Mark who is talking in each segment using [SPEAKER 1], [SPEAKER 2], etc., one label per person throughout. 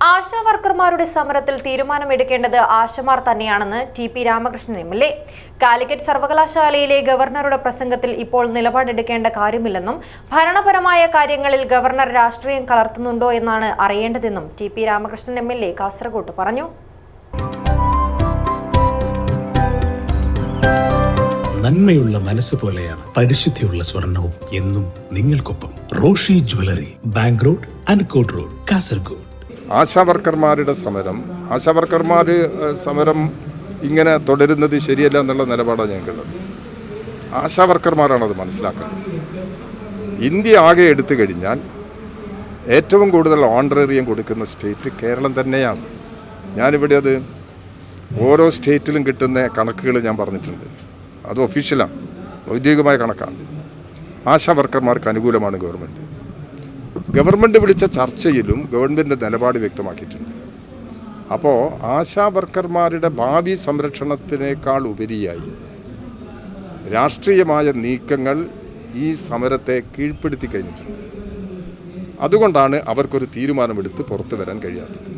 [SPEAKER 1] ആശാ വർക്കർമാരുടെ സമരത്തിൽ തീരുമാനമെടുക്കേണ്ടത് ആശമാർ തന്നെയാണെന്ന് T P Ramakrishnan M L A. Calicut സർവകലാശാലയിലെ ഗവർണറുടെ പ്രസംഗത്തിൽ ഇപ്പോൾ നിലപാടെടുക്കേണ്ട കാര്യമില്ലെന്നും ഭരണപരമായ കാര്യങ്ങളിൽ ഗവർണർ രാഷ്ട്രീയം കലർത്തുന്നുണ്ടോ എന്നാണ് അറിയേണ്ടതെന്നും T P Ramakrishnan M L A പറഞ്ഞു.
[SPEAKER 2] നന്മയുള്ള മനസ്സ് പോലെയാണ് പരിശുദ്ധിയുള്ള സ്വർണവും എന്നും നിങ്ങൾക്കൊപ്പം Roshi jewellery bank road Ankot road Kasaragod
[SPEAKER 3] ആശാവർക്കർമാരുടെ സമരം. ആശാവർക്കർമാർ സമരം ഇങ്ങനെ തുടരുന്നത് ശരിയല്ല എന്നുള്ള നിലപാടാണ് ഞങ്ങൾക്കുള്ളത് ആശാവർക്കർമാരാണ് അത് മനസ്സിലാക്കുന്നത്. ഇന്ത്യ ആകെ എടുത്തു കഴിഞ്ഞാൽ ഏറ്റവും കൂടുതൽ ഓണറേറിയം കൊടുക്കുന്ന സ്റ്റേറ്റ് കേരളം തന്നെയാണ്. ഞാനിവിടെ അത് ഓരോ സ്റ്റേറ്റിലും കിട്ടുന്ന കണക്കുകൾ ഞാൻ പറഞ്ഞിട്ടുണ്ട്. അത് ഒഫീഷ്യലാണ് ഔദ്യോഗികമായ കണക്കാണ്. ആശാവർക്കർമാർക്ക് അനുകൂലമാണ് ഗവൺമെന്റ് ഗവൺമെന്റ് വിളിച്ച ചർച്ചയിലും ഗവൺമെന്റ് നിലപാട് വ്യക്തമാക്കിയിട്ടുണ്ട്. അപ്പോൾ ആശാ വർക്കർമാരുടെ ഭാവി സംരക്ഷണത്തിനേക്കാൾ ഉപരിയായി രാഷ്ട്രീയമായ നീക്കങ്ങൾ ഈ സമരത്തെ കീഴ്പ്പെടുത്തി കഴിഞ്ഞിട്ടുണ്ട്. അതുകൊണ്ടാണ് അവർക്കൊരു തീരുമാനമെടുത്ത് പുറത്തു വരാൻ കഴിയാത്തത്.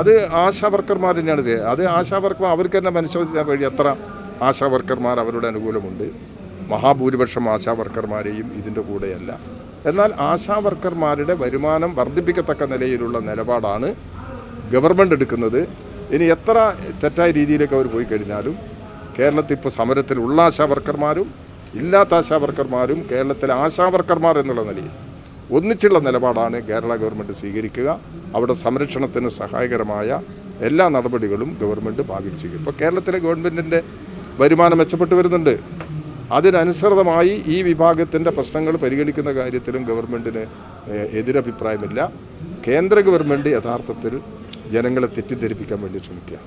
[SPEAKER 3] അത് ആശാ വർക്കർമാർ തന്നെയാണ് അത് ആശാ വർക്കർ അവർക്ക് തന്നെ പരിശോധിച്ചാൽ വഴി എത്ര ആശാ വർക്കർമാർ അവരുടെ അനുകൂലമുണ്ട്. മഹാഭൂരിപക്ഷം ആശാ വർക്കർമാരെയും ഇതിന്റെ കൂടെയല്ല. എന്നാൽ ആശാ വർക്കർമാരുടെ വരുമാനം വർദ്ധിപ്പിക്കത്തക്ക നിലയിലുള്ള നിലപാടാണ് ഗവൺമെന്റ് എടുക്കുന്നത്. ഇനി എത്ര തെറ്റായ രീതിയിലേക്ക് അവർ പോയി കഴിഞ്ഞാലും കേരളത്തിൽ ഇപ്പോൾ സമരത്തിലുള്ള ആശാ വർക്കർമാരും ഇല്ലാത്ത ആശാ വർക്കർമാരും കേരളത്തിലെ ആശാ വർക്കർമാർ എന്നുള്ള നിലയിൽ ഒന്നിച്ചുള്ള നിലപാടാണ് കേരള ഗവൺമെന്റ് സ്വീകരിക്കുക. അവിടെ സംരക്ഷണത്തിന് സഹായകരമായ എല്ലാ നടപടികളും ഗവൺമെന്റ് ഭാവിയിൽ സ്വീകരിക്കും. ഇപ്പോൾ കേരളത്തിലെ ഗവൺമെന്റിന്റെ വരുമാനം മെച്ചപ്പെട്ടു വരുന്നുണ്ട്. അതിനനുസൃതമായി ഈ വിഭാഗത്തിന്റെ പ്രശ്നങ്ങൾ പരിഗണിക്കുന്ന കാര്യത്തിലും ഗവൺമെന്റിന് എതിരഭിപ്രായമില്ല. കേന്ദ്ര ഗവൺമെന്റ് യഥാർത്ഥത്തിൽ ജനങ്ങളെ തെറ്റിദ്ധരിപ്പിക്കാൻ വേണ്ടി ശ്രമിക്കുക